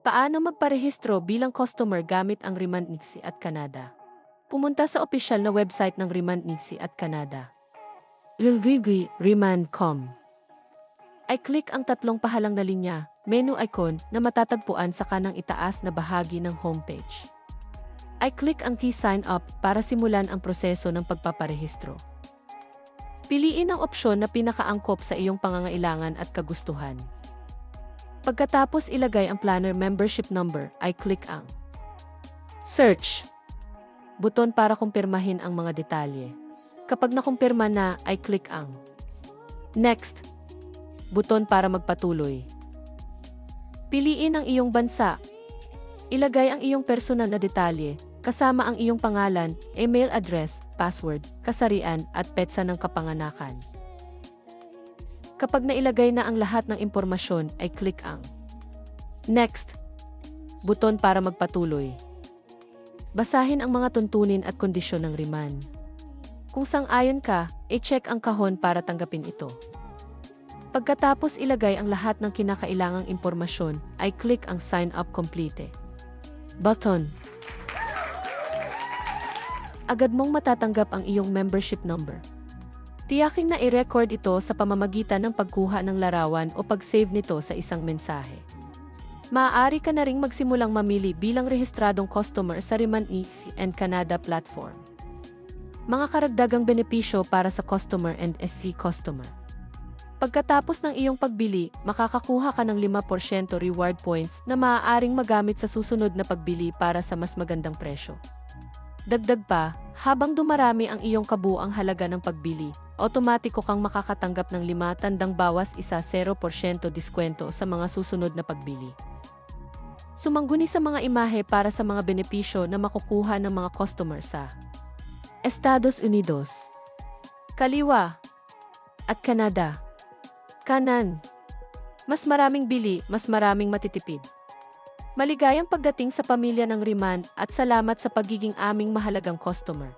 Paano magparehistro bilang customer gamit ang Remand Nixie at Canada? Pumunta sa opisyal na website ng Remand Nixie at Canada. Remand.com Ay click ang tatlong pahalang na linya, menu icon na matatagpuan sa kanang itaas na bahagi ng homepage. Ay click ang key sign up para simulan ang proseso ng pagpaparehistro. Piliin ang opsyon na pinakaangkop sa iyong pangangailangan at kagustuhan. Pagkatapos ilagay ang planner membership number, ay click ang Search. Buton para kumpirmahin ang mga detalye. Kapag nakumpirma na, ay click ang Next. Buton para magpatuloy. Piliin ang iyong bansa. Ilagay ang iyong personal na detalye, kasama ang iyong pangalan, email address, password, kasarian, at petsa ng kapanganakan. Kapag nailagay na ang lahat ng impormasyon, ay click ang Next. Buton para magpatuloy. Basahin ang mga tuntunin at kondisyon ng riman. Kung sang-ayon ka, i-check ang kahon para tanggapin ito. Pagkatapos ilagay ang lahat ng kinakailangang impormasyon, ay click ang Sign Up Complete. Button. Agad mong matatanggap ang iyong membership number. Tiyaking na i-record ito sa pamamagitan ng pagkuha ng larawan o pag-save nito sa isang mensahe. Maaari ka na ring magsimulang mamili bilang rehistradong customer sa Riman East and Canada platform. Mga karagdagang benepisyo para sa customer and SE customer. Pagkatapos ng iyong pagbili, makakakuha ka ng 5% reward points na maaaring magamit sa susunod na pagbili para sa mas magandang presyo. Dagdag pa, habang dumarami ang iyong kabuang halaga ng pagbili, otomatiko kang makakatanggap ng 5 tandang bawas isa 0% diskwento sa mga susunod na pagbili. Sumangguni sa mga imahe para sa mga benepisyo na makukuha ng mga customer sa Estados Unidos, Kaliwa, at Canada. Kanan. Mas maraming bili, mas maraming matitipid. Maligayang pagdating sa pamilya ng Riman at salamat sa pagiging aming mahalagang customer.